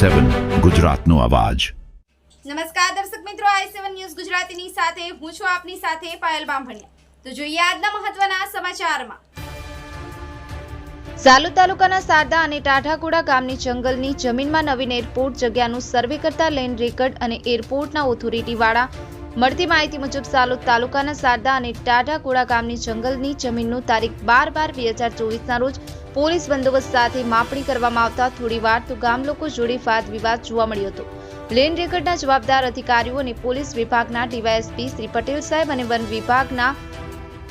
સેવન ગુજરાતનો અવાજ. નમસ્કાર દર્શક મિત્રો આઈ સેવન ન્યૂઝ ગુજરાતીની સાથે હું છું આપની સાથે પાયલ બામભણિયા. તો જોઈએ આજના મહત્વના સમાચારમાં. સાલુ તાલુકાના સારદા અને ટાઢાકુડા ગામની જંગલની જમીનમાં નવીન એરપોર્ટ જગ્યાનું સર્વે કરતા લેન્ડ રેકર્ડ અને એરપોર્ટના ઓથોરિટીવાળા મળતી માહિતી મુજબ સાલોદ તાલુકાના સારદા અને ટાઢાકુડા ગામની જંગલની જમીનનું તારીખ બાર બાર બે હજાર ચોવીસના રોજ પોલીસ બંદોબસ્ત સાથે માપણી કરવામાં આવતા થોડીવાર તો ગામ લોકો જોડે વાદ વિવાદ જોવા મળ્યો હતો. લેન્ડ રેકર્ડના જવાબદાર અધિકારીઓ અને પોલીસ વિભાગના ડીવાયએસપી શ્રી પટેલ સાહેબ અને વન વિભાગના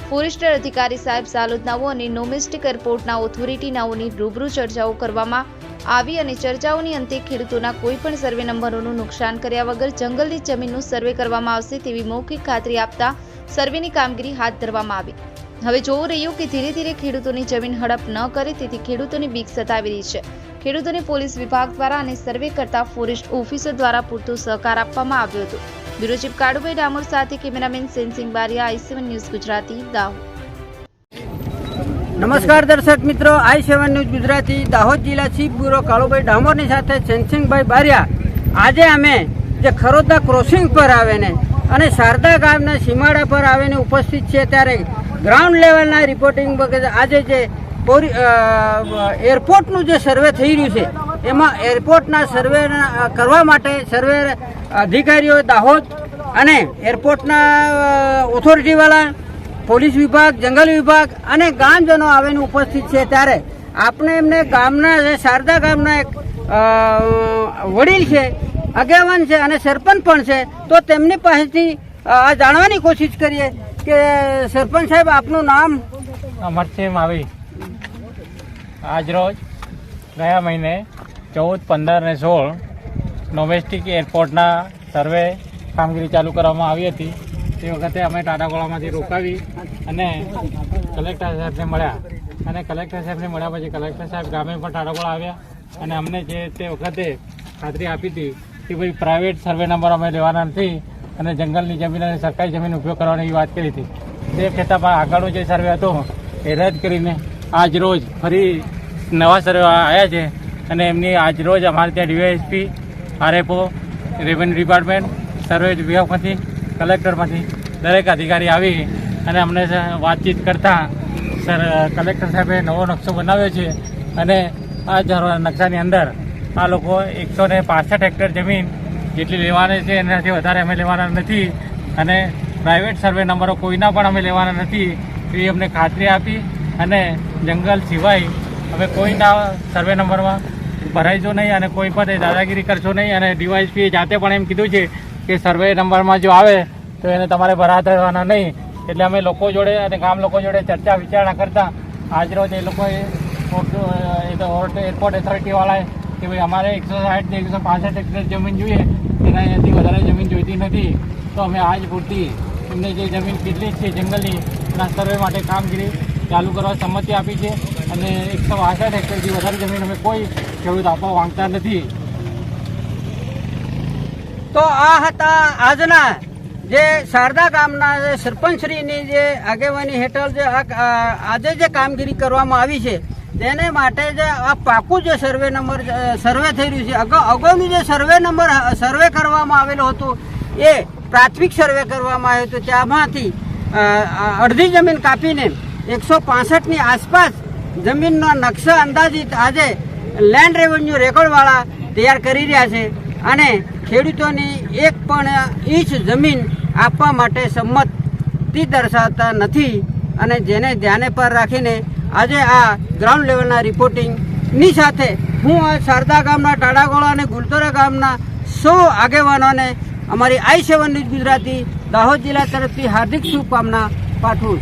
ફોરેસ્ટર અધિકારી સાહેબ સાલોદનાઓ અને નોમેસ્ટિક એરપોર્ટના ઓથોરિટીનાઓની રૂબરૂ ચર્ચાઓ કરવામાં આવી અને ચર્ચાઓની અંતે ખેડૂતોના કોઈપણ સર્વે નંબરોનું નુકસાન કર્યા વગર જંગલની જમીનનું સર્વે કરવામાં આવશે તેવી મૌખિક ખાતરી આપતા સર્વેની કામગીરી હાથ ધરવામાં આવી. હવે જોવું રહ્યું કે ધીરે ધીરે ખેડૂતોની જમીન હડપ ન કરે તેથી ખેડૂતોની બીક સતાવી રહી છે. ખેડૂતોને પોલીસ વિભાગ દ્વારા અને સર્વે કરતા ફોરેસ્ટ ઓફિસર દ્વારા પૂરતો સહકાર આપવામાં આવ્યો હતો. બ્યુરો ચીફ કાળુભાઈ ડામોર સાથે cameraman Sensing Bariya, I news Gujarati, Dahod. નમસ્કાર દર્શક મિત્રો, I seven news Gujarati, Dahod જિલ્લા ચીફ બ્યુરો કાળુભાઈ ડામોરની સાથે સેનસિંગભાઈ બારિયા. આજે અમે જે ખરોદા ક્રોસિંગ પર આવીને અને શારદા ગામના સીમાડા પર આવીને ઉપસ્થિત છે ત્યારે ગ્રાઉન્ડ લેવલના રિપોર્ટિંગ વગેરે આજે જે પોરી- એરપોર્ટનું જે સર્વે થઈ રહ્યું છે, એમાં એરપોર્ટના સર્વે કરવા માટે સર્વે અધિકારીઓ દાહોદ અને એરપોર્ટના ઓથોરિટીવાળા પોલીસ વિભાગ, જંગલ વિભાગ અને ગામજનો આવીને ઉપસ્થિત છે ત્યારે આપણે એમને ગામના શારદા ગામના એક વડીલ છે, આગેવાન છે અને સરપંચ પણ છે, તો તેમની પાસેથી આ જાણવાની કોશિશ કરીએ કે સરપંચ સાહેબ, આપનું નામ? અમરસિંહ માવી આજરોજ ગયા મહિને ચૌદ, પંદર અને સોળ ડોમેસ્ટિક એરપોર્ટના સર્વે કામગીરી ચાલુ કરવામાં આવી હતી. તે વખતે અમે ટાટાગોળામાંથી રોકાવી અને કલેક્ટર સાહેબને મળ્યા. અને કલેક્ટર સાહેબને મળ્યા પછી કલેક્ટર સાહેબ ગામે પણ ટાટાગોળા આવ્યા. અને અમને જે તે વખતે ખાતરી આપી હતી કે ભાઈ પ્રાઇવેટ સર્વે નંબર અમે લેવાના નથી. અને જંગલની જમીન અને સરકારી જમીન ઉપયોગ કરવાની વાત કરી હતી. તે કહેતા આગળનો જે સર્વે હતો, એ રદ કરીને આજ રોજ ફરી નવા સર્વે આવ્યા છે અને એમની આજ રોજ અમારે ત્યાં DYSP RFO revenue department survey વિભાગમાંથી કલેક્ટરમાંથી દરેક અધિકારી આવી અને અમને વાતચીત કરતાં સર કલેક્ટર સાહેબે નવો નકશો બનાવ્યો છે અને આ નકશાની અંદર આ લોકો એકસો ને પાસઠ હેક્ટર જમીન જેટલી લેવાની છે, એનાથી વધારે અમે લેવાના નથી. અને પ્રાઇવેટ સર્વે નંબરો કોઈના પણ અમે લેવાના નથી, એ અમને ખાતરી આપી અને જંગલ સિવાય અમે કોઈના સર્વે નંબરમાં ભરાઈશો નહીં અને કોઈ પણ દાદાગીરી કરશો નહીં. અને ડીવાયસપીએ જાતે પણ એમ કીધું છે કે સર્વે નંબરમાં જો આવે, તો એને તમારે ભરા રહેવાના નહીં. એટલે અમે લોકો જોડે અને ગામ લોકો જોડે ચર્ચા વિચારણા કરતા. આજરોજ એ લોકોએ એરપોર્ટ ઓથોરિટીવાળાએ કે ભાઈ અમારે એકસો સાઠ એકસો પાસઠ હેક્ટર જમીન જોઈએ, એના એનાથી વધારે જમીન જોઈતી નથી. તો અમે આજ પૂરતી એમને જે જમીન કેટલી છે જંગલની, એના સર્વે માટે કામગીરી ચાલુ કરવા સંમતિ આપી છે, અને એકસો પાસઠ હેક્ટરથી વધારે જમીન અમે કોઈ ખેડૂત આપવા માંગતા નથી. તો આ હતા આજના જે શારદા ગામના જે સરપંચશ્રીની જે આગેવાની હેઠળ જે આજે જે કામગીરી કરવામાં આવી છે તેને માટે જે આ પાકું જે સર્વે નંબર સર્વે થઈ રહ્યું છે, અગાઉ, અગાઉનું જે સર્વે નંબર સર્વે કરવામાં આવેલો હતો, એ પ્રાથમિક સર્વે કરવામાં આવ્યો હતો, ત્યાંમાંથી અડધી જમીન કાપીને એકસો પાસઠની આસપાસ જમીનનો નકશા અંદાજિત આજે લેન્ડ રેવન્યુ રેકોર્ડવાળા તૈયાર કરી રહ્યા છે અને ખેડૂતોની એક પણ ઇંચ જમીન આપવા માટે સંમતિ દર્શાવતા નથી અને જેને ધ્યાને પર રાખીને આજે આ ગ્રાઉન્ડ લેવલના રિપોર્ટિંગની સાથે હું આ શારદા ગામના ટાડાગોળા અને ગુલતોરા ગામના સૌ આગેવાનોને અમારી I seven news Gujarati Dahod જિલ્લા તરફથી હાર્દિક શુભકામના પાઠવું